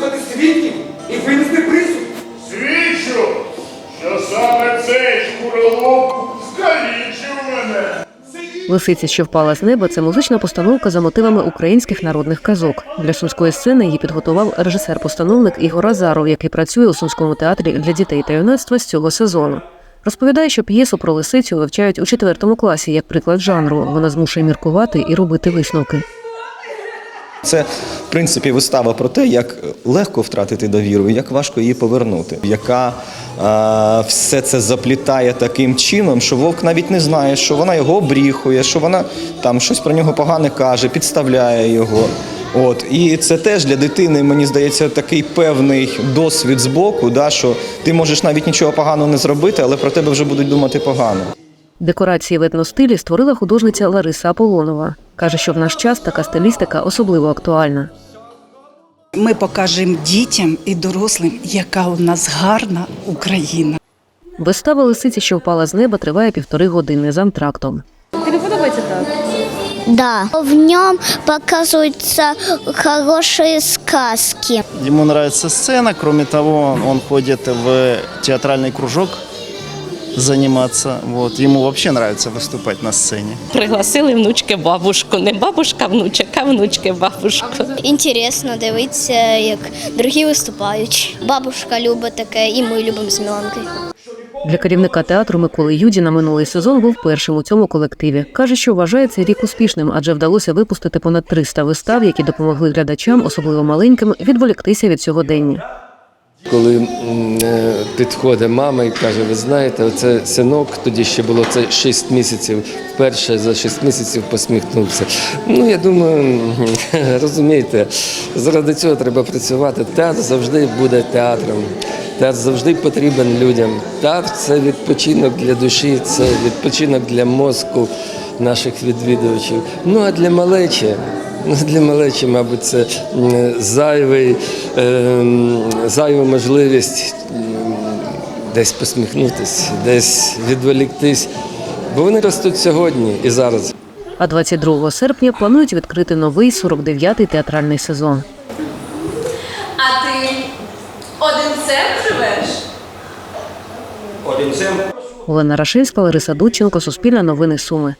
вислухати свідків і винести присуд. Свідчу, що саме цей шкуролуп скалічив мене. Лисиця, що впала з неба, це музична постановка за мотивами українських народних казок. Для сумської сцени її підготував режисер-постановник Ігор Азаров, який працює у сумському театрі для дітей та юнацтва з цього сезону. Розповідає, що п'єсу про лисицю вивчають у четвертому класі як приклад жанру. Вона змушує міркувати і робити висновки. Це, в принципі, вистава про те, як легко втратити довіру, як важко її повернути, яка е, все це заплітає таким чином, що вовк навіть не знає, що вона його обріхує, що вона там щось про нього погане каже, підставляє його. От і це теж для дитини, мені здається, такий певний досвід з боку, да, що ти можеш навіть нічого поганого не зробити, але про тебе вже будуть думати погано. Декорації в етностилі створила художниця Лариса Аполонова. Каже, що в наш час така стилістика особливо актуальна. Ми покажемо дітям і дорослим, яка у нас гарна Україна. Вистава лисиці, що впала з неба, триває півтори години з антрактом. Да. В нем показываются хорошие сказки. Ему нравится сцена, кроме того, он ходит в театральный кружок заниматься. Вот. Ему вообще нравится выступать на сцене. Пригласили внучки бабушку. Не бабушка, внучок, а внучки бабушку. Інтересно дивитися, як другі виступають. Бабушка любить таке, і ми любимо з Міланкою. Для керівника театру Миколи Юдіна минулий сезон був першим у цьому колективі. Каже, що вважає цей рік успішним, адже вдалося випустити понад 300 вистав, які допомогли глядачам, особливо маленьким, відволіктися від сьогодення. Коли е, підходить мама і каже, ви знаєте, оце синок, тоді ще було це 6 місяців, вперше за 6 місяців посміхнувся. Ну, я думаю, розумієте, заради цього треба працювати. Театр завжди буде театром. Театр завжди потрібен людям. Театр це відпочинок для душі, це відпочинок для мозку наших відвідувачів. Ну а для малечі. Ну, Для малечі, мабуть, це зайвий, ем, зайва можливість десь посміхнутися, десь відволіктись. Бо вони ростуть сьогодні і зараз. А 22 серпня планують відкрити новий 49-й театральний сезон. А ти одинцем живеш? Олена Рашинська, Лариса Дудченко, Суспільне новини Суми.